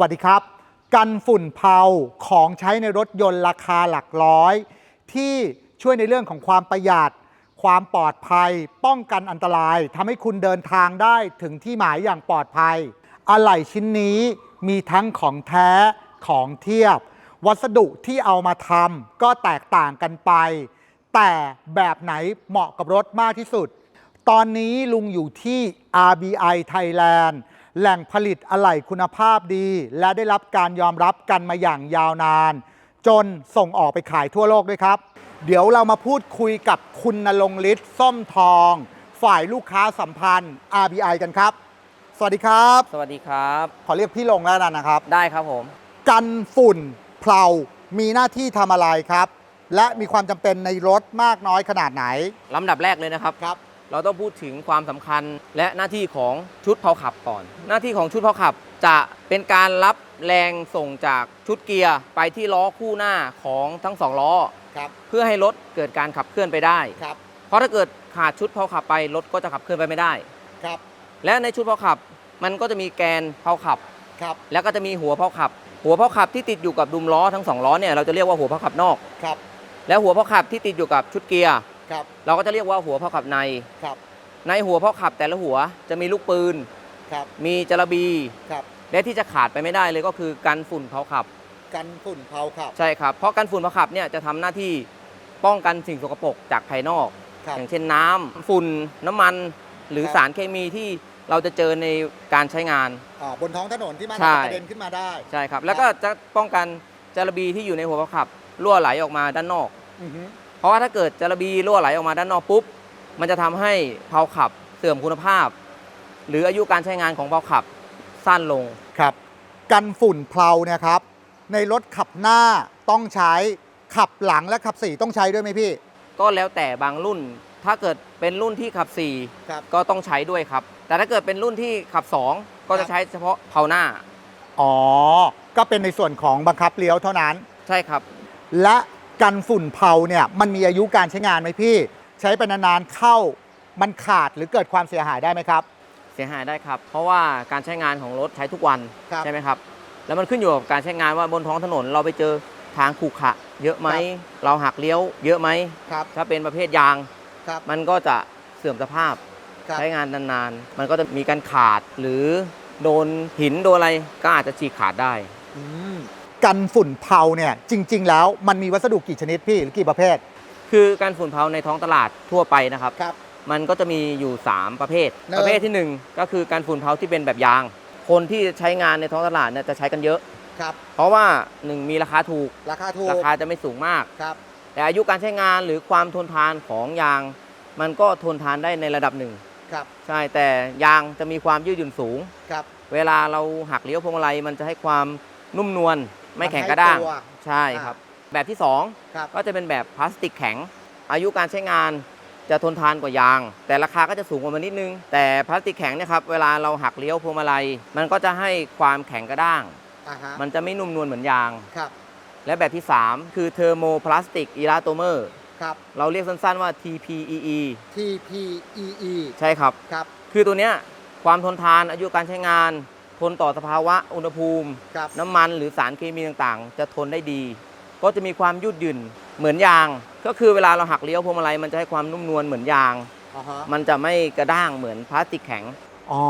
วัสดีครับ กันฝุ่นเผาของใช้ในรถยนต์ราคาหลักร้อย ที่ช่วยในเรื่องของความประหยัด ความปลอดภัย ป้องกันอันตรายทำให้คุณเดินทางได้ถึงที่หมายอย่างปลอดภัย อะไหล่ชิ้นนี้มีทั้งของแท้ของเทียบ วัสดุที่เอามาทำก็แตกต่างกันไป แต่แบบไหนเหมาะกับรถมากที่สุด ตอนนี้ลุงอยู่ที่ RBI Thailand แหล่งผลิตอะไหล่คุณภาพดี และได้รับการยอมรับกันมาอย่างยาวนาน จนส่งออกไปขายทั่วโลกด้วยครับ เดี๋ยวเรามาพูดคุยกับคุณนรงค์ฤทธิ์ส้มทอง ฝ่ายลูกค้าสัมพันธ์ RBI กันครับ สวัสดีครับ สวัสดีครับ ขอเรียกพี่ลงแล้วกันนะครับ ได้ครับผม กันฝุ่นเพลามีหน้าที่ทำอะไรครับ และมีความจำเป็นในรถมากน้อยขนาดไหนลำดับแรกเลยนะครับ ครับ เราต้องพูดถึงความสำคัญและหน้าที่ของชุดเผาขับก่อน หน้าที่ของชุดเผาขับจะเป็นการรับแรงส่งจากชุดเกียร์ไปที่ล้อคู่หน้าของทั้งสองล้อครับเพื่อให้รถเกิดการขับเคลื่อนไปได้ครับเพราะถ้าเกิดขาดชุดเผาขับไปรถก็จะขับเคลื่อนไปไม่ได้ครับและในชุดเผาขับมันก็จะมีแกนเผาขับครับ แล้วก็จะมีหัวเผาขับ หัวเผาขับที่ติดอยู่กับดุมล้อทั้งสองล้อเนี่ยเราจะเรียกว่าหัวเผาขับนอกครับและหัวเผาขับที่ติดอยู่กับชุดเกียร์ ครับเราก็จะเรียกว่าหัวเผาขับใน ครับในหัวเผาขับแต่ละหัวจะมีลูกปืน ครับมีจระบีครับและที่จะขาดไปไม่ได้เลยก็คือกันฝุ่นเผาขับ กันฝุ่นเผาครับ ใช่ครับ เพราะกันฝุ่นเผาขับเนี่ยจะทำหน้าที่ป้องกันสิ่งสกปรกจากภายนอก ครับ อย่างเช่นน้ำฝุ่นน้ำมันหรือครับ สารเคมีที่เราจะเจอในการใช้งาน อ่าบนท้องถนนที่มันใช่ อาจจะกระเด็นขึ้นมาได้ ใช่ครับ แล้วก็จะป้องกันจระบีที่อยู่ในหัวเผาขับรั่วไหลออกมาด้านนอก อือฮึเพ ราะว่าถ้าเกิดจระบีรั่วไหลออกมาด้านนอกปุ๊บ มันจะทำให้เผาขับเสื่อมคุณภาพ หรืออายุการใช้งานของเผาขับสั้นลงครับ กันฝุ่นเพลาเนี่ยครับ ในรถขับหน้าต้องใช้ขับหลังและขับสี่ต้องใช้ด้วยไหมพี่ ก็แล้วแต่บางรุ่น ถ้าเกิดเป็นรุ่นที่ขับครับ4ก็ต้องใช้ด้วยครับ แต่ถ้าเกิดเป็นรุ่นที่ขับ 2 ก็ครัจะบใช้เฉพาะเผาหน้า อ๋อ ก็เป็นในส่วนของบังคับเลี้ยวเท่านั้น ใช่ครับ และ กันฝุ่นเผาเนี่ยมันมีอายุการใช้งานไหมพี่ ใช้ไปนานๆเข้ามันขาดหรือเกิดความเสียหายได้ไหมครับ เสียหายได้ครับ เพราะว่าการใช้งานของรถใช้ทุกวันครับใช่ไหมครับ แล้วมันขึ้นอยู่กับการใช้งานว่าบนท้องถนนเราไปเจอทางขรุขระเยอะไหมเราหักเลี้ยวเยอะไหมครับถ้าเป็นประเภทยาง ครับ มันก็จะเสื่อมสภาพครับ ใช้งานนานๆ มันก็จะมีการขาดหรือโดนหินโดนอะไรก็อาจจะฉีกขาดได้ อืม กันฝุ่นเผาเนี่ยจริง ๆ แล้วมันมีวัสดุกี่ชนิดพี่หรือกี่ประเภท คือการฝุ่นเผาในท้องตลาดทั่วไปนะครับ ครับ มันก็จะมีอยู่ 3 ประเภท หนึ่ง ประเภทที่1ก็คือการฝุ่นเผาที่เป็นแบบยาง คนที่ใช้งานในท้องตลาดเนี่ยจะใช้กันเยอะ ครับ เพราะว่า1มีราคาถูก ราคาถูกราคาจะไม่สูงมาก ครับ แต่อายุการใช้งานหรือความทนทานของยาง มันก็ทนทานได้ในระดับหนึ่ง ครับใช่แต่ยางจะมีความยืดหยุ่นสูง ครับ เวลาเราหักเลี้ยวพวงมาลัยมันจะให้ความนุ่มนวล ไม่แข็งกระด้างมันให้ตัวใช่ครับ แบบที่2ครับก็จะเป็นแบบพลาสติกแข็ง อายุการใช้งานจะทนทานกว่ายาง แต่ราคาก็จะสูงกว่ามานิดนึง แต่พลาสติกแข็งเนี่ยครับเวลาเราหักเลี้ยวพวงมาลัย มันก็จะให้ความแข็งกระด้างอ่าฮะมันจะไม่นุ่มนวลเหมือนยางครับและแบบที่ 3 คือเทอร์โมพลาสติกอีลาโตเมอร์ครับเราเรียกสั้นๆว่า TPEE TPEE ใช่ครับครับ คือตัวเนี้ยความทนทานอายุการใช้งาน ทนต่อสภาวะอุณหภูมิ ครับ น้ำมันหรือสารเคมีต่างๆ จะทนได้ดี ก็จะมีความยืดหยุ่นเหมือนยาง ก็คือเวลาเราหักเลี้ยวพวงมาลัยมันจะให้ความนุ่มนวลเหมือนยาง อ่าฮะมันจะไม่กระด้างเหมือนพลาสติกแข็ง อ๋อ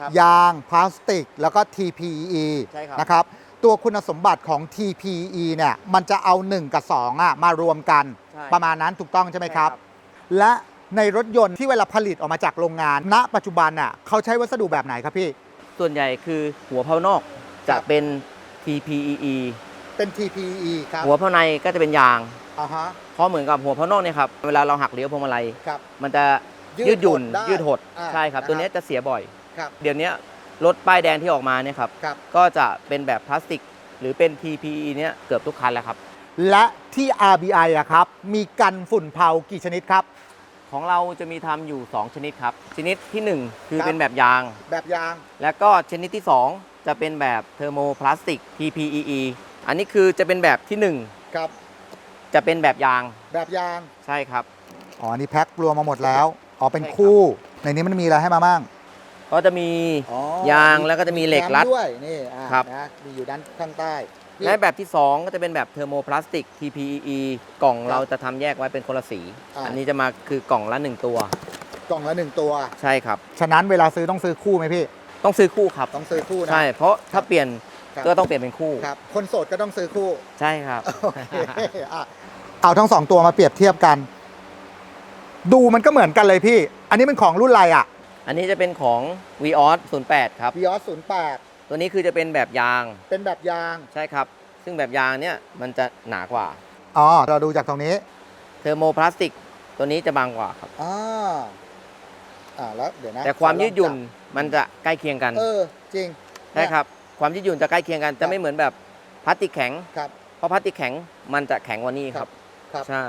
ครับยางพลาสติก แล้วก็ TPE ใช่ครับ นะครับ ตัวคุณสมบัติของ TPE เนี่ย มันจะเอา 1 กับ 2อะมารวมกัน ใช่ ประมาณนั้นถูกต้องใช่ไหมครับ และในรถยนต์ที่เวลาผลิตออกมาจากโรงงาน ณ ปัจจุบันอะเขาใช้วัสดุแบบไหนครับพี่ ส่วนใหญ่คือหัวเผานอกจะเป็น TPEE เป็น TPE ครับหัวเผาในก็จะเป็นยาง อ่าฮะเพราะเหมือนกับหัวเผานอกเนี่ยครับเวลาเราหักเลี้ยวพวงมาลัย ครับ มันจะยืดหยุ่นได้ยืดหดอ่าใช่ครับนะตัวเนี้ยจะเสียบ่อย ครับ เดี๋ยวนี้รถป้ายแดงที่ออกมาเนี่ยครับครับ ก็จะเป็นแบบพลาสติก หรือเป็น TPE เนี่ยเกือบทุกคันแล้วครับ และที่ RBI อะครับ มีกันฝุ่นเผากี่ชนิดครับ ของเราจะมีทำอยู่ 2 ชนิดครับ ชนิดที่ 1 คือครับ เป็นแบบยาง แบบยาง แล้วก็ชนิดที่ 2 จะเป็นแบบเทอร์โมพลาสติก TPEE อันนี้คือจะเป็นแบบที่ ครับ 1 จะเป็นแบบยางแบบยาง ใช่ครับ อ๋ออันนี่แพ็ครวมมาหมดแล้ว อ๋อ เป็นใช่ครับ คู่ ในนี้มันมีอะไรให้มาบ้าง ก็จะมีอ๋อยางแล้วก็จะมีเหล็กรัดแถมด้วยนี่อ่าครับ นะมีอยู่ด้านข้างใต้นี่ และแบบที่ 2 ก็จะเป็นแบบเทอร์โมพลาสติก TPE กล่องเราจะทำแยกไว้เป็นคนละสีอ่าอันนี้จะมาคือกล่องละ 1 ตัว กล่องละหนึ่งตัว ใช่ครับ ฉะนั้นเวลาซื้อต้องซื้อคู่ไหมพี่ ต้องซื้อคู่ครับ ต้องซื้อคู่นะ ใช่ เพราะถ้าเปลี่ยนครับก็ต้องเปลี่ยนเป็นคู่ครับ คนโสดก็ต้องซื้อคู่ ใช่ครับโอเคอะเอาทั้งสองตัวมาเปรียบเทียบกัน ดูมันก็เหมือนกันเลยพี่ อันนี้เป็นของรุ่นอะไรอะ อันนี้จะเป็นของ Vios 08 ครับ v ิออส08 ตัวนี้คือจะเป็นแบบยางเป็นแบบยางใช่ครับ ซึ่งแบบยางเนี่ยมันจะหนากว่า อ๋อเราดูจากตรงนี้เทอร์โมพลาสติก ตัวนี้จะบางกว่าครับ อ่าอ่าแล้วเดี๋ยวนะแต่ความขอลองยืดหยุ่นจัมันจะใกล้เคียงกันบเออจริงใช่ครับ ความยืดหยุ่นจะใกล้เคียงกันครัจะบไม่เหมือนแบบพลาสติกแข็งครับเพราะพลาสติกแข็งมันจะแข็งกว่านี้ครับครับใช่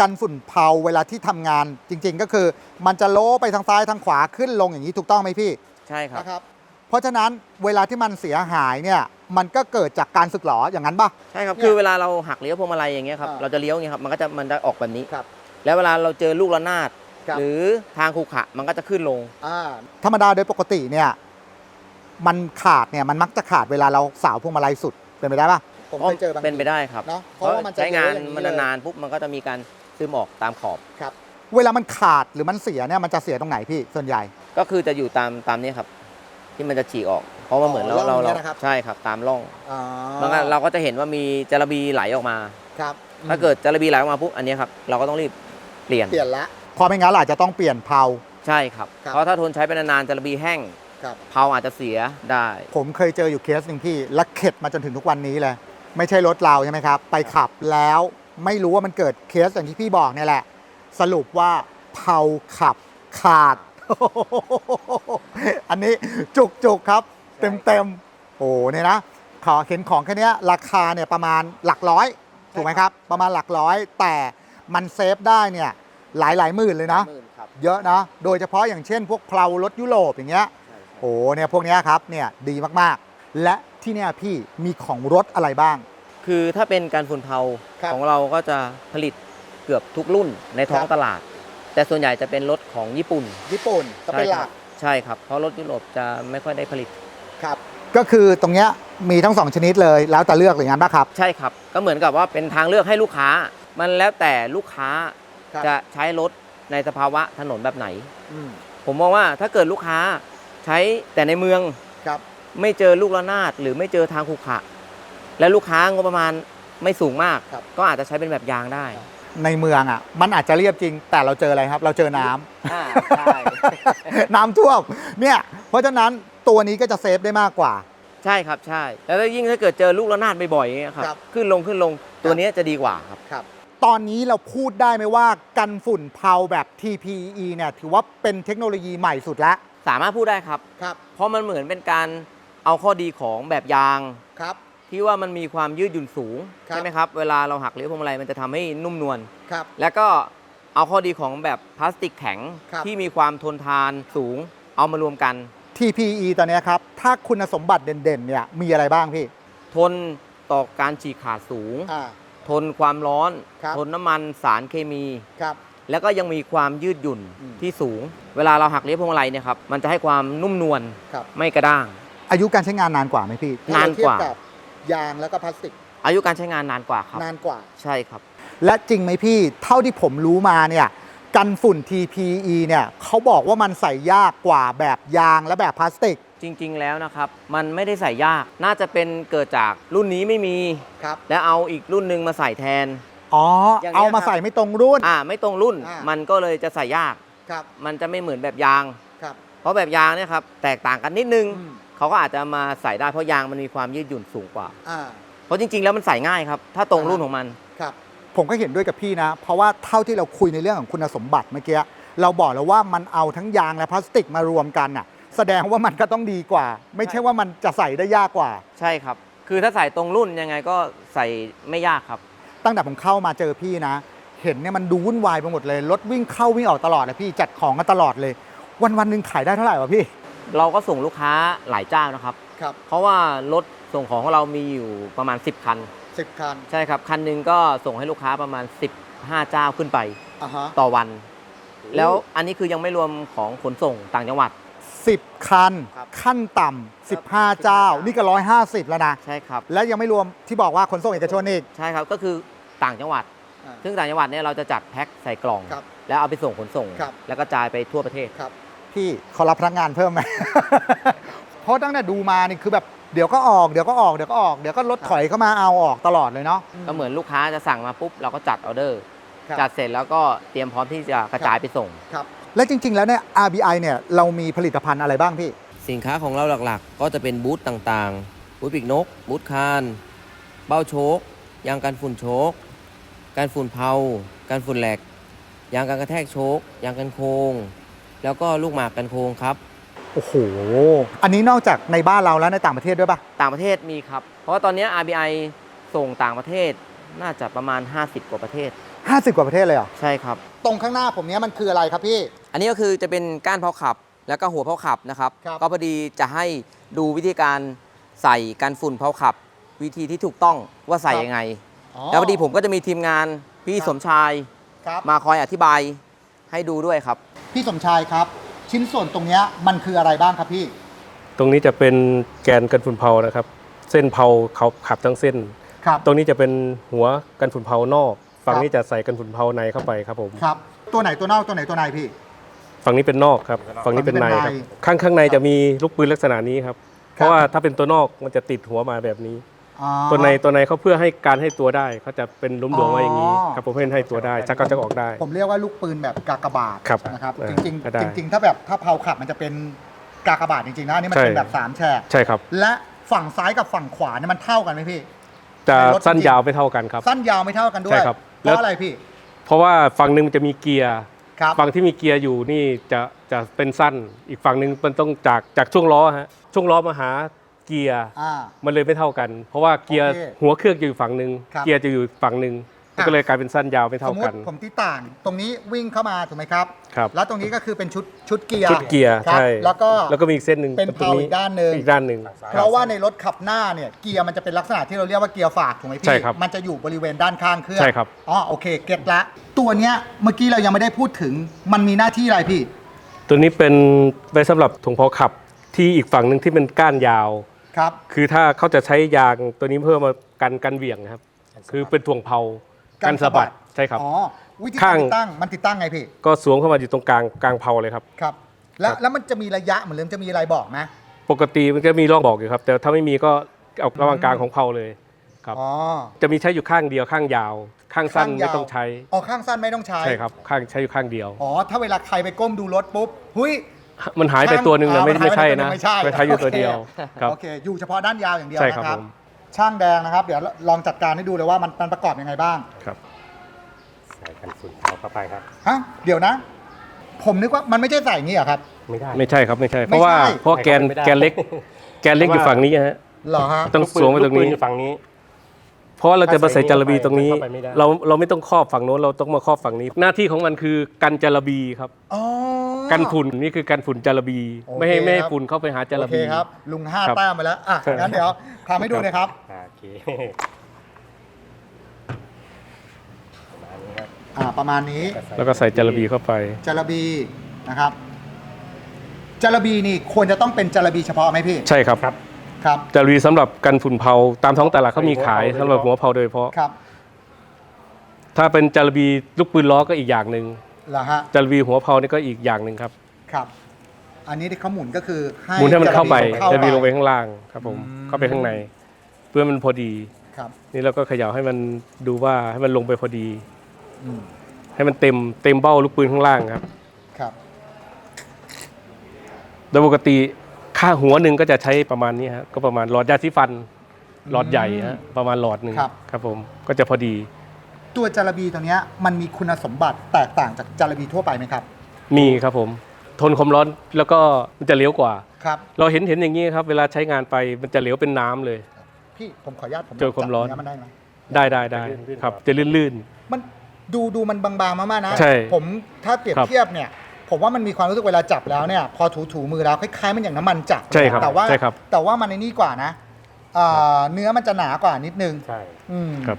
กันฝุ่นเผาเวลาที่ทำงานจริง ๆ ก็คือ มันจะโล้ไปทางซ้ายทางขวาขึ้นลงอย่างนี้ถูกต้องไหมพี่ ใช่ครับนะครับเพ ราะฉะนั้นเวลาที่มันเสียหายเนี่ยมันก็เกิดจากการสึกหรออย่างนั้นปะใช่ครับเนี่ยคือเวลาเราหักเลี้ยวพวงมาลัยอย่างเงี้ยครับ อ่าเราจะเลี้ยวอย่างเงี้ยครับ มันก็จะมันจะออกแบบนี้ ครับแล้วเวลาเราเจอลูกระนาด ครับ หรือทางขรุขระมันก็จะขึ้นลง อ่าธรรมดาโดยปกติเนี่ยมันขาดเนี่ยมันมักจะขาดเวลาเราสาวพวงมาลัยสุดเป็นไปได้ปะผมเคยเจอบางเป็นไปทีได้ครับเนาะเพราะว่ามันจะใช้งานเยอะอย่มันเลย นานๆปุ๊บมันก็จะมีการซึมออกตามขอบครับเวลามันขาดหรือมันเสียเนี่ยมันจะเสียตรงไหนพี่ส่วนใหญ่ก็คือจะอยู่ตามตามนี้ครับ ที่มันจะฉีกออก เพราะว่าเหมือนเราอ๋อร่เราองเนี่เรายนะครับ ใช่ครับตามร่องอ๋อมันก็เราก็จะเห็นว่ามีจาระบีไหลออกมา ครับถ้าเกิดจาระบีไหลออกมาปุ๊บอันเนี้ยครับเราก็ต้องรีบเปลี่ยน เปลี่ยนละ พอไม่งั้นเราอาจจะต้องเปลี่ยนเผาใช่ครับ ครับ เพราะถ้าทนใช้ไปนานๆจาระบีแห้งครับ เผาอาจจะเสียได้ ผมเคยเจออยู่เคสหนึ่งพี่และเข็ดมาจนถึงทุกวันนี้เลย ไม่ใช่รถเราใช่ไหมครับ ไปขับแล้วไม่รู้ว่ามันเกิดเคสอย่างที่พี่บอกเนี่ยแหละ สรุปว่าเผาขับขาด อันนี้จุกจุกๆครับใช่เต็มเต็มๆโอ้เนี่ยนะขอเห็นของแค่เนี้ยราคาเนี่ยประมาณหลักร้อย ถูกไหมครับ ประมาณหลักร้อย แต่มันเซฟได้เนี่ยหลายหลายๆหมื่นเลยนะหมื่นครับเยอะนะ โดยเฉพาะอย่างเช่น พวกเพลารถยุโรปอย่างเงี้ยโอ้เนี่ยพวกเนี้ยครับเนี่ยดีมากๆ และที่เนี่ยพี่มีของรถอะไรบ้าง คือถ้าเป็นการฝุ่นเผาครับของเราก็จะผลิตเกือบทุกรุ่นในท้องครับตลาด แต่ส่วนใหญ่จะเป็นรถของญี่ปุ่นญี่ปุ่นจะเป็นหลักใช่ครับ เพราะรถยุโรปจะไม่ค่อยได้ผลิตครับ ก็คือตรงเนี้ยมีทั้งสองชนิดเลย แล้วแต่เลือกหรืองั้นปะครับ ใช่ครับ ก็เหมือนกับว่าเป็นทางเลือกให้ลูกค้า มันแล้วแต่ลูกค้าครับ จะใช้รถในสภาวะถนนแบบไหน อืมผมมองว่าถ้าเกิดลูกค้าใช้แต่ในเมืองครับ ไม่เจอลูกระนาดหรือไม่เจอทางขรุขระและลูกค้างบประมาณไม่สูงมาก ครับก็อาจจะใช้เป็นแบบยางได้ ในเมืองอะ มันอาจจะเรียบจริง แต่เราเจออะไรครับ เราเจอน้ำ อ่าใช่ น้ำท่วมเนี่ยเพราะฉะนั้นตัวนี้ก็จะเซฟได้มากกว่า ใช่ครับใช่ แล้วยิ่งถ้าเกิดเจอลูกระนาดบ่อยๆอย่างเงี้ยครับครับ ขึ้นลงขึ้นลงตัวเนี้ยจะดีกว่าครับครับตอนนี้เราพูดได้ไหมว่ากันฝุ่นเผาแบบ TPE เนี่ยถือว่าเป็นเทคโนโลยีใหม่สุดแล้วสามารถพูดได้ครับ ครับเพราะมันเหมือนเป็นการเอาข้อดีของแบบยาง ครับ ที่ว่ามันมีความยืดหยุ่นสูงครับ ใช่ไหมครับ เวลาเราหักเลี้ยวพวงมาลัยมันจะทำให้นุ่มนวล ครับ แล้วก็เอาข้อดีของแบบพลาสติกแข็งครับ ที่มีความทนทานสูง เอามารวมกัน TPE ตอนเนี้ยครับ ถ้าคุณสมบัติเด่นๆ เนี่ย มีอะไรบ้างพี่ ทนต่อการฉีกขาดสูง อ่า ทนความร้อน ครับ ทนน้ำมันสารเคมี ครับ แล้วก็ยังมีความยืดหยุ่นอืม ที่สูง เวลาเราหักเลี้ยวพวงมาลัยเนี่ยครับมันจะให้ความนุ่มนวลครับ ไม่กระด้าง อายุการใช้งานนานกว่าไหมพี่ถ้นานกว่า เทียบบ ยางแล้วก็พลาสติกอายุการใช้งานนานกว่าครับ นานกว่า ใช่ครับ และจริงไหมพี่เท่าที่ผมรู้มาเนี่ยกันฝุ่น TPE เนี่ยเขาบอกว่ามันใส่ยากกว่าแบบยางและแบบพลาสติกจริง ๆ แล้วนะครับ มันไม่ได้ใส่ยากน่าจะเป็นเกิดจากรุ่นนี้ไม่มี ครับแล้วเอาอีกรุ่นหนึ่งมาใส่แทน อ๋ออย่างเงี้ย เอามาใส่ไม่ตรงรุ่น อ่าไม่ตรงรุ่นอ่ามั มันก็เลยจะใส่ยาก ครับมันจะไม่เหมือนแบบยาง ครับ เพราะแบบยางเนี่ยครับแตกต่างกันนิดนึง อืม เขาก็อาจจะมาใส่ได้เพราะยางมันมีความยืดหยุ่นสูงกว่า อ่า เพราะจริง ๆ แล้วมันใส่ง่ายครับ ถ้าตรงอ่ารุ่นของมัน ครับ ผมก็เห็นด้วยกับพี่นะ เพราะว่าเท่าที่เราคุยในเรื่องของคุณสมบัติเมื่อกี้เราบอกแล้วว่ามันเอาทั้งยางและพลาสติกมารวมกันน่ะ แสดงว่ามันก็ต้องดีกว่า ไม่ใช่ว่ามันจะใส่ได้ยากกว่า ใช่ครับ คือถ้าใส่ตรงรุ่นยังไงก็ใส่ไม่ยากครับ ตั้งแต่ผมเข้ามาเจอพี่นะ เห็นเนี่ยมันดูวุ่นวายไปหมดเลยรถวิ่งเข้าวิ่งออกตลอดเลยพี่จัดของกันตลอดเลย วันวันๆหนึ่งขายได้เท่าไหร่วะพี่ เราก็ส่งลูกค้าหลายเจ้านะครับ ครับเพราะว่ารถส่งของของเรามีอยู่ประมาณ 10 คัน สิบคันใช่ครับ คันหนึ่งก็ส่งให้ลูกค้าประมาณ 15 เจ้าขึ้นไปอ่าฮะต่อวัน แล้วอันนี้คือยังไม่รวมของขนส่งต่างจังหวัด10คัน ครับขั้นต่ำ15เจ้านี่ก็150แล้วนะ ใช่ครับ และยังไม่รวมที่บอกว่าขนส่งเอกชนอีก ใช่ครับก็คือต่างจังหวัดซึ่งต่างจังหวัดเนี่ยเราจะจัดแพ็คใส่กล่อง ครับแล้วเอาไปส่งขนส่ง ครับ แล้วก็จ่ายไปทั่วประเทศ ครับ พี่เขารับพนักงานเพิ่มไหม เพราะตั้งแต่ดูมานี่คือแบบเดี๋ยวก็ออกเดี๋ยวก็ออกเดี๋ยวก็ออกเดี๋ยวก็รถถอยเข้ามาเอาออกตลอดเลยเนาะ ก็เหมือนลูกค้าจะสั่งมาปุ๊บเราก็จัดออเดอร์ครับจัดเสร็จแล้วก็เตรียมพร้อมที่จะกระจายไปส่ง ครับและจริง ๆ แล้วเนี่ย RBI เนี่ยเรามีผลิตภัณฑ์อะไรบ้างพี่ สินค้าของเราหลักๆ ก็จะเป็นบูธต่างๆ บูธปีกนก บูธคาน เบ้าโชกยางกันฝุ่นโชกการฝุ่นเผาการฝุ่นแหลก ยางกันกระแทกโชกยางกันโคง แล้วก็ลูกหมากกันโคงครับ โอ้โห อันนี้นอกจากในบ้านเราแล้วในต่างประเทศด้วยปะต่างประเทศมีครับ เพราะว่าตอนนี้ RBI ส่งต่างประเทศน่าจะประมาณ 50 กว่าประเทศ 50 กว่าประเทศเลยเหรอ ใช่ครับ ตรงข้างหน้าผมเนี้ยมันคืออะไรครับพี่ อันนี้ก็คือจะเป็นก้านเพาขับ แล้วก็หัวเพาขับนะครับ ครับก็พอดีจะให้ดูวิธีการใส่กันฝุ่นเพาขับ วิธีที่ถูกต้องว่าใส่ยังไง แล้วพอดีผมก็จะมีทีมงานพี่สมชาย ครับ มาคอยอธิบาย ให้ดูด้วยครับ พี่สมชายครับ ชิ้นส่วนตรงเนี้ยมันคืออะไรบ้างครับพี่ ตรงนี้จะเป็นแกนกันฝุ่นเผานะครับ เส้นเผาเขาขับทั้งเส้น ครับ ตรงนี้จะเป็นหัวกันฝุ่นเผานอก ฝั่งครับนี้จะใส่กันฝุ่นเผาในเข้าไปครับผมครับ ตัวไหนตัวนอกตัวไหนตัวในพี่ ฝั่งนี้เป็นนอกครับ ฝั่งนี้เป็นในครับฝั่งนี้เป็นในข้างข้างในจะมีลูกปืนลักษณะนี้ครับ เพราะว่าถ้าเป็นตัวนอกมันจะติดหัวมาแบบนี้อ๋อ ตัวในตัวในเขาเพื่อให้การให้ตัวได้เขาจะเป็นหลุมหลวมๆมาอย่างนี้อ๋อครับผมเพื่อให้ตัวได้ชักก็จะออกได้ ผมเรียกว่าลูกปืนแบบกากบาทครับนะครับเออจริงก็ได้ๆจริง ๆ ถ้าแบบถ้าเผาขับมันจะเป็นกากบาทจริงๆนะอันนี่มันใช่เป็นแบบสามแฉกใช่ครับ และฝั่งซ้ายกับฝั่งขวาเนี่ยมันเท่ากันไหมพี่จะในรถสั้นจริงๆยาวไม่เท่ากันครับ สั้นยาวไม่เท่ากันด้วยใช่ครับเพแล้วราะอะไรพี่ เพราะว่าฝั่งหนึ่งมันจะมีเกียร์ครับฝั่งที่มีเกียร์อยู่นี่จะจะเป็นสั้นอีกฝั่งหนึ่งมันต้องจากจากช่วงล้อฮะช่วงล้อมาหา เกียร์อ่า มันเลยไม่เท่ากัน เพราะว่าเกียร์โอเคหัวเครื่องจะอยู่ฝั่งหนึ่งครับ เกียร์จะอยู่ฝั่งหนึ่งมันอะก็เลยกลายเป็นสั้นยาวไม่สเท่ามมกัตินผมที่ต่างตรงนี้วิ่งเข้ามาถูกไหมครับครับ แล้วตรงนี้ก็คือเป็นชุดชุดเกียร์ชุดเกียร์ครับใช่แล้วก็ แล้วก็มีอีกเส้นหนึ่งเป็นตรงเผาอีกด้านหนึ่ง อีกด้านหนึ่ง เพราะว่าในรถขับหน้าเนี่ยเกียร์มันจะเป็นลักษณะที่เราเรียกว่าเกียร์ฝากถูกไหมพี่ ใช่ครับมันจะอยู่บริเวณด้านข้างเครื่องใช่ครับ อ๋อโอเคเก็ตละ ตัวเนี้ยเมื่อกี้เรายังไม่ได้พูดถึงมันมีหน้าที่อะไรพี่ ตัวนี้เป็นไว้สำหรับถุงพอขับที่อีกฝั่งหนึ่งที่เป็นก้านยาว ครับ คือถ้าเขาจะใช้ยางตัวนี้เพื่อมากันกันเหวี่ยงนะครับ คือเป็นถ่วงเผากันสะบัดใช่ครับ อ๋อวิธีการข้างติดตั้งมันติดตั้งไงพี่ก็สวมเข้ามาอยู่ตรงกลางกลางเผาเลยครับ ครับ แล้วครับ แล้วมันจะมีระยะเหมือนเดิมจะมีอะไรบอกไหมปกติมันก็มีร่องบอกอยู่ครับ แต่ถ้าไม่มีก็เอาระหว่างกลางของเผาเลยครับ อ๋อจะมีใช้อยู่ข้างเดียวข้างยาว ข้างสั้นข้างยาวไม่ต้องใช้อ๋อข้างสั้นไม่ต้องใช้ใช่ครับข้างใช้อยู่ข้างเดียว อ๋อถ้าเวลาใครไปก้มดูรถปุ๊บหุย มันหายไปตัวหนึ่งนะอ่าไม่มันหายไม่ใช่ไปตัวหนึ่นะงไม่ใช่ไม่ใช้อยู่ตัวเดียวโอเคครับ โอเค อยู่เฉพาะด้านยาวอย่างเดียวใช่นะครับครับ ผม ช่างแดงนะครับ เดี๋ยวลองจัดการให้ดูเลยว่ามันมันประกอบยังไงบ้าง ครับ ใส่กันฝุ่นเผาเข้าไปครับ ฮะ เดี๋ยวนะ ผมนึกว่ามันไม่ใช่ใส่อย่างนี้เหรอครับ ไม่ได้ ไม่ใช่ครับไม่ใช่ไม่เพราะว่าใช่ เพราะแกนไม่ได้ แกนเล็ก แกนเล็กอยู่ฝั่งนี้ฮะเหรอฮะ ต้องลูกปืสวมไว้ตรงลูกปืนี้อยู่ฝั่งนี้ เพราะว่าเราจะมาใส่จาระบีตรงนี้ เข้าไปไม่ได้ เราเราไม่ต้องครอบฝั่งโน้นเราต้องมาครอบฝั่งนี้ หน้าที่ของมันคือกันจาระบีครับ อ๋อ กันฝุ่นนี่คือกันฝุ่นจาระบี โอเคไม่ให้ไม่ให้ครับ ฝุ่นเข้าไปหาจาโอระเคบี ครับ ลุงห้าครับ แต้มไปแล้ว อะ งั้นเดี๋ยวทำให้ดูเลยครับอ่าโอเคประมาณนี้ครับอ่า ประมาณนี้ แล้วก็ใส่จาระบีเข้าไปจาระบีนะครับจาระบีนี่ควรจะต้องเป็นจาระบีเฉพาะไหมพี่ ใช่ครับครับครับ จาระบีสำหรับกันฝุ่นเผาตามท้องตลาดเขามีขายหัวเผาสำหรับหัวเผาโดยเฉพาะ ครับ ถ้าเป็นจาระบีลูกปืนล้อก็อีกอย่างหนึ่ง เหรอฮะจาระบีหัวเผานี่ก็อีกอย่างหนึ่งครับครับ อันนี้ที่เขาหมุนก็คือให้หมุนให้มันเข้าไปจาจาระระบีบีลงไปเข้าข้างล่างครับผมอืมเข้าไปข้างใน เพื่อมันพอดีครับ นี่เราก็เขย่าให้มันดูว่าให้มันลงไปพอดีอืมให้มันเต็มเต็มเบ้าลูกปืนข้างล่างครับครับ โดยปกติค่าหัวหนึ่งก็จะใช้ประมาณนี้ฮะก็ประมาณหลอดยาสีฟันหลอดใหญ่ฮะประมาณหลอดหนึ่งครับครับผมก็จะพอดี ตัวจาระบีตัวเนี้ยมันมีคุณสมบัติแตกต่างจากจาระบีทั่วไปไหมครับ มีครับผม ทนความร้อนแล้วก็มันจะเหลวกว่า ครับ เราเห็นเห็นอย่างนี้ครับ เวลาใช้งานไปมันจะเหลวเป็นน้ำเลย พี่ผมขออนุญาตผมเจอความร้อน จับเมันได้ไหมได้ได้ได้ลื่นๆ ครับกว่าจะลื่น มันดูดูมันบางๆมากๆนะ ใช่ผมถ้าเปรียบครับเทียบเนี่ย ผมว่ามันมีความรู้สึกเวลาจับแล้วเนี่ย พอถูถูๆมือแล้วคล้ายๆมันอย่างน้ำมันจับใช่ครับแต่ว่าใช่ครับแต่ว่ามันในนี่กว่านะอ่าเนื้อมันจะหนากว่านิดนึง ใช่ อืมๆครับ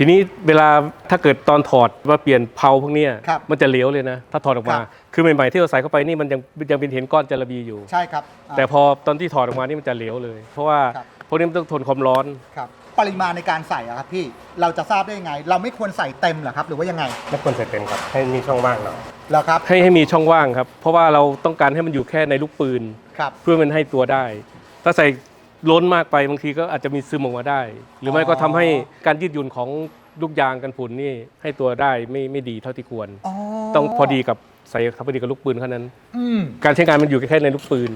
ทีนี้เวลาถ้าเกิดตอนถอดว่าเปลี่ยนเพาพวกเนี้ยครับมันจะเหลวเลยนะ ถ้าถอดออกมา ครับ คือใหม่ๆที่เราใส่เข้าไปนี่มันยังยังเป็นเห็นก้อนจาระบีอยู่ ใช่ครับอ่า แต่พอตอนที่ถอดออกมานี่มันจะเหลวเลย เพราะว่าครับ พวกนี้มันต้องทนความร้อน ครับปริมาณในการใส่อะครับพี่เราจะทราบได้ยังไง เราไม่ควรใส่เต็มเหรอครับ หรือว่ายังไงรบกวนใส่เต็มครับ ให้มีช่องว่างหน่อย เหรอครับให้ให้มีช่องว่างครับ เพราะว่าเราต้องการให้มันอยู่แค่ในลูกปืน ครับ เพื่อมันให้ตัวได้ ถ้าใส่ ล้นมากไปบางทีก็อาจจะมีซึมออกมาได้ หรือไม่ก็ทำให้การยืดหยุ่นของลูกยางกันฝุ่นนี่ให้ตัวได้ไม่ไม่ดีเท่าที่ควรอ๋อต้องพอดีกับใส่พอดีกับลูกปืนเท่านั้น อืมการใช้งานมันอยู่แค่ในลูกปืน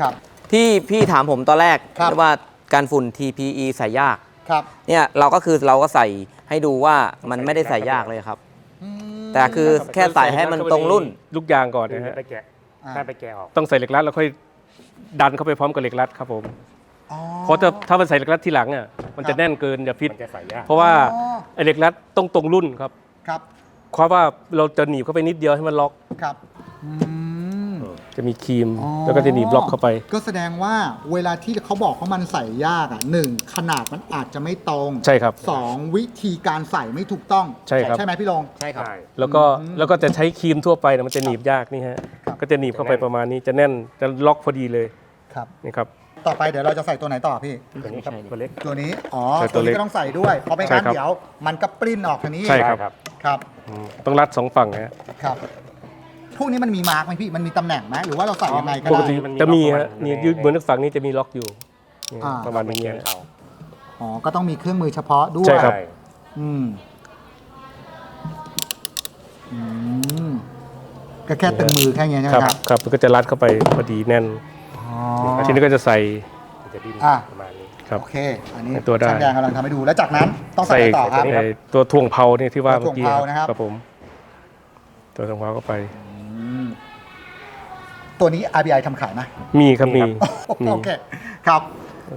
ครับ ที่พี่ถามผมตอนแรกครับ ว่าการฝุ่น TPE ใส่ยาก ครับเนี่ยเราก็คือเราก็ใส่ให้ดูว่ามันไม่ได้ใส่ยากเลยครับ อืมแต่คือแค่ใส่ให้มันตรงรุ่น ลูกยางก่อนคือนะฮะไปแกะอ่า ถ้าไปแกะออก ต้องใส่เหล็กรัดแล้วค่อยดันเข้าไปพร้อมกับเหล็กรัดครับผมอ๋อ เพราะถ้าถ้ามันใส่เหล็กรัดทีหลังอะมันครัจะบแน่นเกินอย่าฟิต มันจะใส่ยากเพราะว่าอ๋อ ไอ้เหล็กรัดต้องตรงรุ่นครับครับเพราะว่าเราจะหนีบเข้าไปนิดเดียวให้มันล็อก ครับอืม จะมีครีมอ๋อ แล้วก็จะหนีบล็อกเข้าไป ก็แสดงว่าเวลาที่เขาบอกว่ามันใส่ยากอะหนึ่งขนาดมันอาจจะไม่ตรงใช่ครับ สองวิธีการใส่ไม่ถูกต้องใช่ครับ ใช่ไหมพี่ลง ใช่ครับ ใช่ แล้วก็อืม แล้วก็จะใช้ครีมทั่วไปนะมันจะหนีบยากนี่ฮะครับก็จะหนีบเข้าไปประมาณนี้จะแน่นจะล็อกพอดีเลยครับ นี่ครับ ต่อไปเดี๋ยวเราจะใส่ตัวไหนต่อพี่ ตัวนี้ครับตัวเล็ก ตัวนี้ อ๋อ ใส่ตัตัววเล็นี้กก็ต้องใส่ด้วย เพราะไม่งั้นใช่ครับ เดี๋ยว มันก็ปริ้นออกทางนี้ใช่ครับ ครับครับอืมต้องรัดสองฝั่งนะฮะครับ พวกนี้มันมีมาร์กไหมพี่ มันมีตำแหน่งไหมหรือว่าเราใส่ยังไงก็ปกได้ ติมันมีจะมีล็อกฮะประมาณนี่ในยืดเหมือนฝั่งนี้จะมีล็อกอยู่นี่อ่า ประมาณเป็นนี้เกียฮะร์เขาอ๋อ ก็ต้องมีเครื่องมือเฉพาะด้วย ใช่ครับ อืม อืม ก็แค่ตึงมือแค่เนี้ยใช่ไหคมรับครับ ครับมันก็จะรัดเข้าไปพอดีแน่นอ๋อ ทีนี้ก็จะใส่มันจะดิ้นอะ ประมาณนี้ ครับ โอเค อันนี้ให้ตัวได้ ช่างแดงกำลังทำให้ดู แล้วจากนั้นต้องใส่ใส่อะไรต่อครับไอ้ตัวทวงเผาเนี่ยที่ว่าตัวเมื่อกี้ถ่วงเผานะครับ ครับผม ตัวทวงเผาเข้าไป อืมตัวนี้ RBI ทำขายไหมมีครับมีมีโอเค ครับ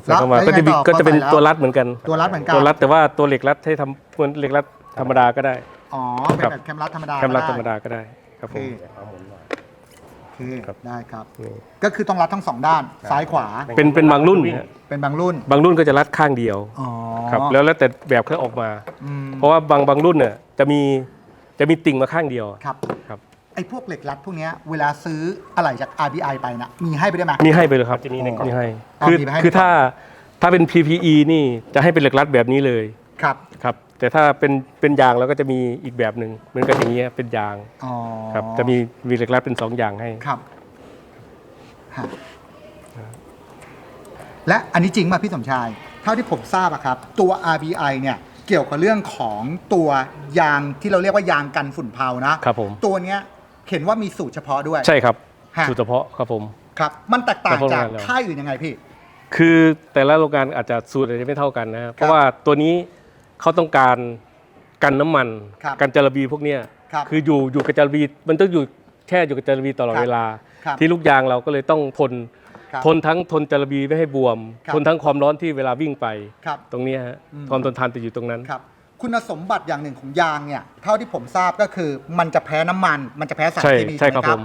ใส่เข้ามาแล้วก็จะมียังไงต่อก็จะเป็นพอใส่แล้วตัวรัดเหมือนกัน ตัวรัดเหมือนกันตัวรัดแต่ว่าตัวเหล็กรัดให้ทำเหมือนเหล็กรัดธรรมดาก็ได้ อ๋อ เป็นครับแบบแคมรัดธรรมดาแคมรัดก็ธรรมดาก็ได้ ครับผมโอเคเดี๋ยวเอาหมุนหน่อยโอ เคครับ ได้ครับ นี่ก็คือต้องรัดทั้งสองด้านซ้ายขวาเป็นเป็นบางรุ่นฮะเป็นบางรุ่นบางรุ่นก็จะรัดข้างเดียวอ๋อครับแล้วแล้วแต่แบบเขาออกมา อืมเพราะว่าบางบางรุ่นเนี่ยจะมีจะมีติ่งมาข้างเดียวครับ ครับไอ้พวกเหล็กรัดพวกเนี้ยเวลาซื้ออะไรจาก RBI ไปนะมีให้ไปได้ไหมมีให้ไปเลยครับจะมีในกล่องมีให้อ๋อคือมีให้ในคือกล่องถ้าถ้าเป็น PPE นี่จะให้เป็นเหล็กรัดแบบนี้เลยครับ ครับ แต่ถ้าเป็นเป็นยางแล้วก็จะมีอีกแบบหนึ่งเหมือนกันอย่างเงี้ยเป็นยางอ๋อครับจะมีมีเหล็กรัดเป็นสองอย่างให้ ครับฮะและอันนี้จริงป่ะพี่สมชาย เท่าที่ผมทราบอะครับ ตัว RBI เนี่ยเกี่ยวกับเรื่องของตัวยางที่เราเรียกว่ายางกันฝุ่นเผานะครับผม ตัวเนี้ยเห็นว่ามีสูตรเฉพาะด้วย ใช่ครับฮะ สูตรเฉพาะครับผม ครับ มันแตกต่างเฉพาะจากโรงงานเราค่ายอื่นยังไงพี่ คือแต่ละโรงงานอาจจะสูตรอาจจะไม่เท่ากันนะครับเพราะว่าตัวนี้ เขาต้องการกันน้ำมัน ครับกันจาระบีพวกเนี้ยครับคืออยู่อยู่กับจาระบีมันต้องอยู่แช่อยู่กับจาระบีตลอดครับเวลา ครับที่ลูกยางเราก็เลยต้องทนครับทนทั้งทนจาระบีไม่ให้บวม ครับ ทนทั้งความร้อนที่เวลาวิ่งไป ครับ ตรงเนี้ยฮะอืม ความทนทานจะอยู่ตรงนั้น ครับ คุณสมบัติอย่างหนึ่งของยางเนี่ยเท่าที่ผมทราบก็คือมันจะแพ้น้ำมัน มันจะแพ้สารใช่เคมีใช่ไหครับผม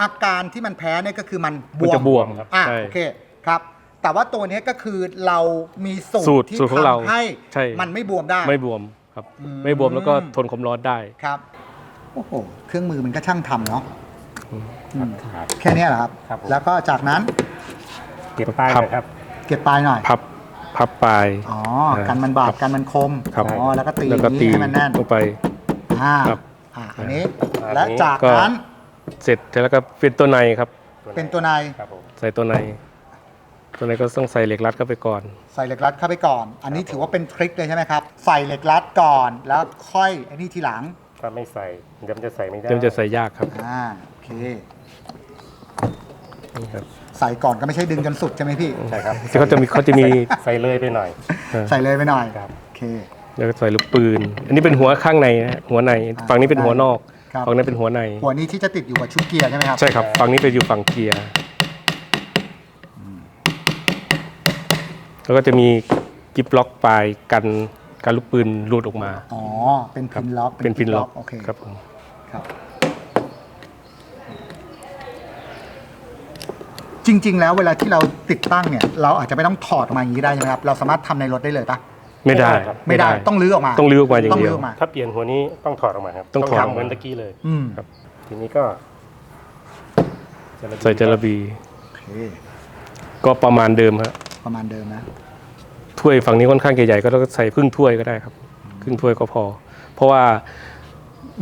อาการที่มันแพ้เนี่ยก็คือมันบมันวมจะบวมอะใช่ โอเคครับ แต่ว่าตัวเนี้ยก็คือเรามีสูสูตตรรที่สูตรของเราทำให้ใช่ มันไม่บวมได้ ไม่บวมครับ อืม ไม่บวมแล้วก็ทนความร้อนได้ ครับ โอ้โห เครื่องมือมันก็ช่างทำเนาะอืมครับแค่เนี้ยเหรอครับ ครับผม แล้วก็จากนั้นเก็บป้ายครับเลยครับ เก็บปลายหน่อย พับพับปลาย อ๋อครับกันมันบาดกันมันคม ครับอ๋อ แล้วก็ตีแล้วก็อย่างตีนี้ให้มันแน่นลงไป อ่าครับอ่าอันนี้อันนี้และจากก็ นั้นเสร็จแล้วก็เป็นตัวในครับ เป็นตัวใน ครับผมใส่ตัวใน ตัวในก็ต้องใส่เหล็กรัดเข้าไปก่อน ใส่เหล็กรัดเข้าไปก่อน อันนี้ถือว่าเป็นทริคเลยใช่ไหมครับ ใส่เหล็กรัดก่อนแล้วค่อยไอ้นี่ทีหลัง ถ้าไม่ใส่เดี๋ยวมันจะใส่ไม่ได้เดี๋ยวมันจะใส่ยากครับอ่าโอเค นี่ครับใส่ก่อนก็ไม่ใช่ดึงจนสุดใช่ไหมพี่ ใช่ครับที่เขาจะมีเขาจะมีใส่เลยไปหน่อย ใส่เลยไปหน่อยครับ โอเค แล้วก็ใส่ลูกปืน อันนี้เป็นหัวข้างในนะฮะหัวใน ฝั่งนี้เป็นหัวนอก ครับ ฝั่งนั้นเป็นหัวใน หัวนี้ที่จะติดอยู่กับชุดเกียร์ใช่ไหมครับ ใช่ครับ ฝั่งนี้ไปอยู่ฝั่งเกียร์ แล้วก็จะมีกิฟล็อกปลายกันการลูกปืนหลุดออกมา อ๋อ เป็นพินล็อกเป็นพินล็อกโอเคครับผมครับ จริง ๆ แล้วเวลาที่เราติดตั้งเนี่ย เราอาจจะไม่ต้องถอดออกมาอย่างนี้ได้ใช่ไหมครับ เราสามารถทำในรถได้เลยปะไม่ได้ครับไม่ได้ต้องลื้อออกมา ต้องลื้อออกมาอย่างต้องเดียลื้วอออกมาถ้าเปลี่ยนหัวนี้ต้องถอดออกมาครับ ต้องถอดออกมาทำเหมือนตะกี้เลยอืมครับ ทีนี้ก็ใส่จระบีโอเคก็ประมาณเดิมครับ ประมาณเดิมนะ ถ้วยฝั่งนี้ค่อนข้างใหญ่ๆก็ต้องใส่ครึ่งถ้วยก็ได้ครับครึ่งถ้วยก็พอ เพราะว่า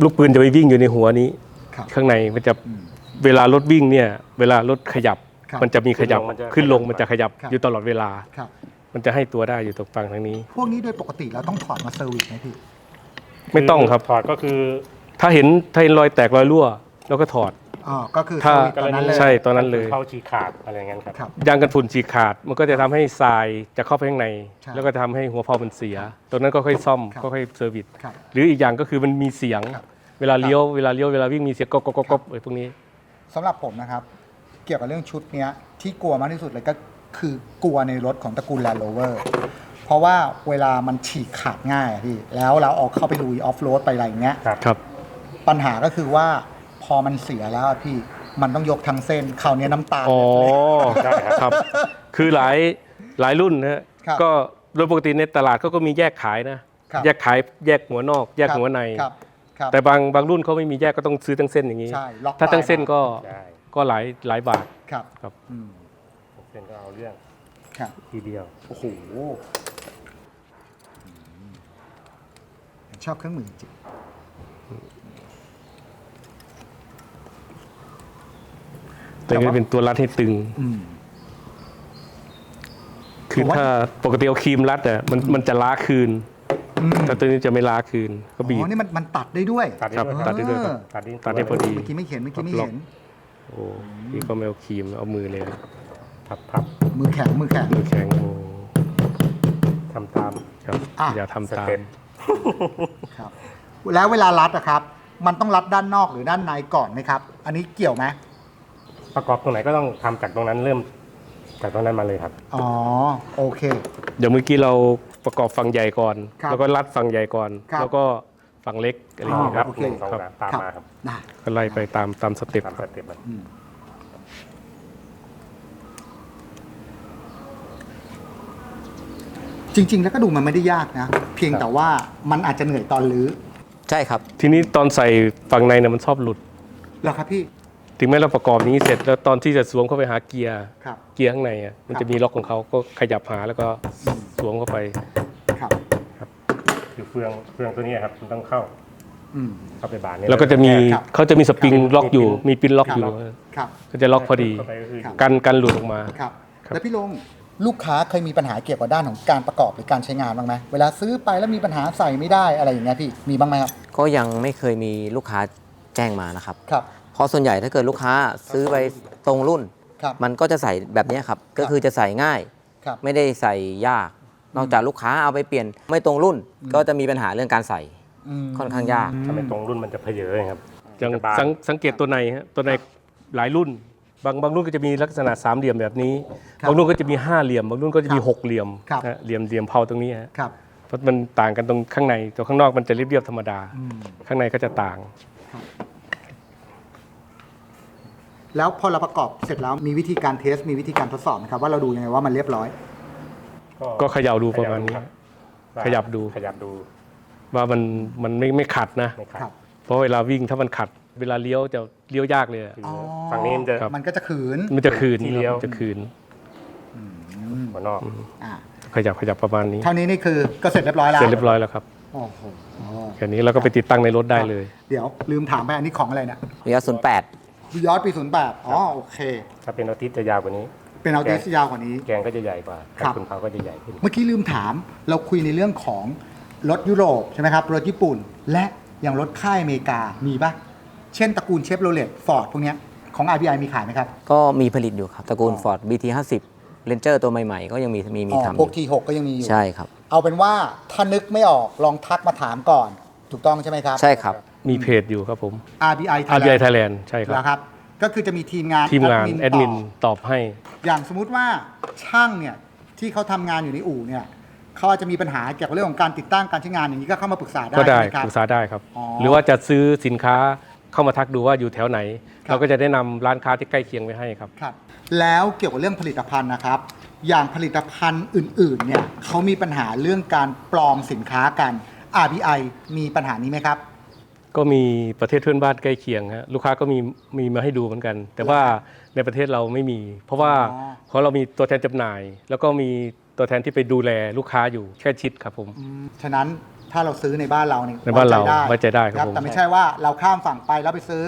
ลูกปืนจะไปวิ่งอยู่ในหัวนี้ ครับข้างในมันจะอืมเวลารถวิ่งเนี่ย เวลารถขยับ ครับ มันจะมีขยับขึ้ขึ้นนลลงงมันจะขยับครับอยู่ตลอดเวลา ครับ มันจะให้ตัวได้อยู่ตรงฝั่งทางนี้ พวกนี้โดยปกติเราต้องถอดมาเซอร์วิสไหมพี่ ไม่ต้องครับ ถอดก็คือ ถ้าเห็นถ้าเห็นรอยแตกรอยรั่วเราก็ถอด อ๋อก็คือเซถ้าอร์วิสตอนนั้นเลย ใช่ตอนนั้นเลย เข้าฉีกขาดอะไรอย่างนั้นครับ ครับ ยางกันฝุ่นฉีกขาด มันก็จะทำให้ทรายจะเข้าไปข้างใน ใช่แล้วก็ทำให้หัวเพามันเสียตรงนั้นก็ค่อยซ่อมครับ ก็ค่อยเซอร์วิส ครับ หรืออีกอย่างก็คือมันมีเสียงครับเวลาเลี้ยวเวลาเลี้ยวเวลาวิ่งมีเสียงก๊อกก๊อกก๊อกก๊อกไอ้พวกนี้ สำหรับผมนะครับ เกี่ยวกับเรื่องชุดเนี้ยที่กลัวมากที่สุดเลยก็คือกลัวในรถของตระกูล Land Rover เพราะว่าเวลามันฉีกขาดง่ายอะพี่ แล้วเราเอาเข้าไปลุยออฟโรดไปอะไรอย่างเงี้ย ครับครับปัญหาก็คือว่า พอมันเสียแล้วอะพี่มันต้องยกทั้งเส้นคราวเนี้ยน้ำตาอ๋อใช่ครับครับ คือหลายหลายรุ่นนะฮะครับก็โดยปกติในตลาดเขาก็มีแยกขายนะ ครับ แยกขายแยกหัวนอก แยกหัวใน ครับครับ แต่บางบางรุ่นเขาไม่มีแยกก็ต้องซื้อทั้งเส้นอย่างนี้ ใช่ล็อกถ้าทั้งเส้นก็ใช่ก็หลายหลายบาท ครับครับ อืมเส้นก็เอาเรื่องครับทีเดียว โอ้โหอืมชอบเครื่องมือจริง แต่ก็เป็นตัวรัดให้ตึงอืมคือผมว่าถ้าปกติเอาครีมรัดอะมันมันจะล้าคืนอืมแต่ตัวนี้จะไม่ล้าคืน ก็บีอ๋บอนี่มันมันตัดได้ด้วยตัดได้ครับด้วยตัดได้ด้วยครับตัดได้ตัดได้พอดีเมื่อกี้ไม่เห็นเมื่อกี้ไม่ล็อกเห็นโอ้พี่ก็ไม่เอาครีมเอามือเลยพับพับมือแข็งมือแข็งมือแข็งโอ้ทำตามครับอะอย่าทำสตามเต็ปครับแล้วเวลารัดอะครับ มันต้องรัดด้านนอกหรือด้านในก่อนไหมครับ อันนี้เกี่ยวไหม ประกอบตรงไหนก็ต้องทำจากตรงนั้นเริ่มจากตรงนั้นมาเลยครับ อ๋อ โอเค เดี๋ยวเมื่อกี้เราประกอบฝั่งใหญ่ก่อน ครับแล้วก็รัดฝั่งใหญ่ก่อน ครับ แล้วก็ฝั่งเล็กอะไรอย่างเงี้ยครับโอเค หนึ่งสองครับสามตามมาครับได้ก็ไล่ไปตามตามสเต็ปตามคสรับเต็ปมันอืมจริง ๆ แล้วก็ดูมันไม่ได้ยากนะ เพียงแต่ว่ามันอาจจะเหนื่อยตอนลื้อใช่ครับ ทีนี้ตอนใส่ฝั่งในเนี่ยมันชอบหลุด เหรอครับพี่ ถึงแม้เราประกอบนี้เสร็จแล้วตอนที่จะสวมเข้าไปหาเกียร์ครับ เกียร์ข้างในอะมันครับจะมีล็อกของเขาก็ขยับหาแล้วก็สวมเข้าไปครับ คือเฟืองเฟืองตัวนี้ครับมันต้องเข้าอืม เข้าไปบานนี่แล้วก็จะมีครับ เขาจะมีสปริงล็อกอยู่มีมีปินล็อกครับอยู่ครับ ก็จะล็อกพอดี เข้าไปก็คือครับ กันกันหลุดออกมา ครับ ครับ แล้วพี่ลงลูกค้าเคยมีปัญหาเกี่ยวกับด้านของการประกอบหรือการใช้งานบ้างไหมเวลาซื้อไปแล้วมีปัญหาใส่ไม่ได้อะไรอย่างเงี้ยพี่มีบ้างไหมครับก็ยังไม่เคยมีลูกค้าแจ้งมานะครับ ครับเพราะส่วนใหญ่ถ้าเกิดลูกค้าซื้อไปตรงรุ่น ครับมันก็จะใส่แบบเนี้ยครับ ก็คือจะใส่ง่าย ครับ ไม่ได้ใส่ยาก นอกจากลูกค้าเอาไปเปลี่ยนไม่ตรงรุ่นอืมก็จะมีปัญหาเรื่องการใส่ มค่อนข้างยาก ถ้าไม่ตรงรุ่นมันจะเพเยอะครับอย่างจะบานสังสังเกตตัวในฮะตัวในหลายรุ่น บางบางรุ่นก็จะมีลักษณะสามเหลี่ยมแบบนี้ครับบางรุ่นก็จะมีห้าเหลี่ยม บางรุ่นก็จะมีครับหกเหลี่ยมครับ นะเหลี่ยมเหลี่ยมเผาตรงนี้ฮะครับ เพราะมันต่างกันตรงข้างในตัวข้างนอกมันจะเรียบๆธรรมดาอืมข้างในก็จะต่าง แล้วพอเราประกอบเสร็จแล้วมีวิธีการเทส มีวิธีการทดสอบนะครับว่าเราดูยังไงว่ามันเรียบร้อย ก็เขย่าดูประมาณนี้ครับขยับดู ขยับดู ว่ามันมันไม่ไม่ขัดนะไม่ครัขาบดเพราะเวลาวิ่งถ้ามันขัด เวลาเลี้ยวจะเลี้ยวยากเลยอะคืออ๋อฝั่งนี้มันจะ ครับ มันก็จะขืนมันจะคืนที่เลี้ยว มันจะคืนหัวนอก อ่าขยับขยับประมาณนี้ เท่านี้นี่คือก็เสร็จเรียบร้อยแล้วเสร็จเรียบร้อยแล้วครับโอ้โหอ๋อแค่นี้เราก็ไปติดตั้งในรถได้เลย เดี๋ยวลืมถามไปอันนี้ของอะไรเนี่ยระยะศูนย์แปดวิ ยอดปีศูนย์แปดอ๋อโอเค ถ้าเป็นออทิสจะยาวกว่านี้ เป็นเอาดิสยาวกว่านี้ แกงก็จะใหญ่กว่าครับ คุณเขาก็จะใหญ่ขึ้น เมื่อกี้ลืมถามเราคุยในเรื่องของรถยุโรปใช่ไหมครับรถญี่ปุ่น และอย่างรถค่ายอเมริกามีปะเช่นตระกูลเชฟโรเลตฟอร์ดพวกเนี้ยของ RBI มีขายไหมครับ ก็มีผลิตอยู่ครับตระกูล อ๋อ Ford BT 50 Ranger ตัวใหม่ๆ ก็ยังมีมีมีอ๋อทำอพวก ยู่ทีหกก็ยังมีอยู่ ใช่ครับ เอาเป็นว่าถ้านึกไม่ออกลองทักมาถามก่อน ถูกต้องใช่ไหมครับ ใช่ครับ มีเพจอยู่ครับผม RBI RBI Thailand Thailand ใช่ครับ นะครับ ก็คือจะมีทีมงานทีมงานแอดมินต่อตอบให้อย่างสมมุติว่าช่างเนี่ยที่เขาทำงานอยู่ในอู่เนี่ยเขาอาจจะมีปัญหาเกี่ยวกับเรื่องของการติดตั้งการใช้งานอย่างนี้ก็เข้ามาปรึกษาได้ก็ได้ใช่หมครับปรึกษาได้ครับ อ๋อหรือว่าจะซื้อสินค้าเข้ามาทักดูว่าอยู่แถวไหน ครับ เราก็จะได้นำร้านค้าที่ใกล้เคียงไปให้ครับ ครับแล้วเกี่ยวกับเรื่องผลิตภัณฑ์นะครับ อย่างผลิตภัณฑ์อื่นๆเนี่ยเขามีปัญหาเรื่องการปลอมสินค้ากัน RBI มีปัญหานี้ไหมครับ ก็มีประเทศเพื่อนบ้านใกล้เคียงฮะลูกค้าก็มีมีมาให้ดูเหมือนกัน แต่ว่าในประเทศเราไม่มี เพราะว่าอ๋อ เพราะเรามีตัวแทนจำหน่าย แล้วก็มีตัวแทนที่ไปดูแลลูกค้าอยู่แค่ชิดครับผม อืมฉะนั้นถ้าเราซื้อในบ้านเราเนี่ยในบ้านเราไว้ไว้ใจได้ครับผมแต่ไม่ใช่ว่าเราข้ามฝั่งไปแล้วไปซื้อ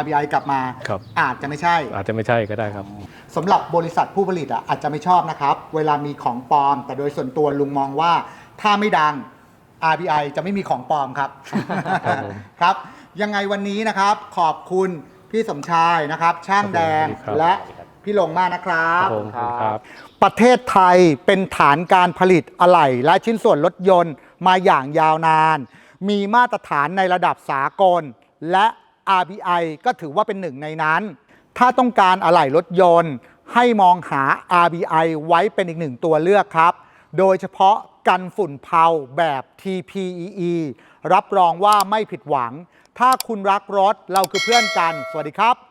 RBI กลับมา ครับ อาจจะไม่ใช่ อาจจะไม่ใช่ก็ได้ครับ สำหรับบริษัทผู้ผลิตอะอาจจะไม่ชอบนะครับ เวลามีของปลอม แต่โดยส่วนตัวลุงมองว่า ถ้าไม่ดัง RBI จะไม่มีของปลอมครับ ครับผม ครับ ยังไงวันนี้นะครับ ขอบคุณพี่สมชายนะครับ ช่างแดงครับ และพี่ลงมากนะครัครับ บผมขอบคุณครับ ประเทศไทยเป็นฐานการผลิตอะไหล่และชิ้นส่วนรถยนต์มาอย่างยาวนาน มีมาตรฐานในระดับสากล และ RBI ก็ถือว่าเป็นหนึ่งในนั้น ถ้าต้องการอะไหล่รถยนต์ ให้มองหา RBI ไว้เป็นอีกหนึ่งตัวเลือกครับ โดยเฉพาะ กันฝุ่นเผาแบบ TPEE รับรองว่าไม่ผิดหวัง ถ้าคุณรักรถเราคือเพื่อนกัน สวัสดีครับ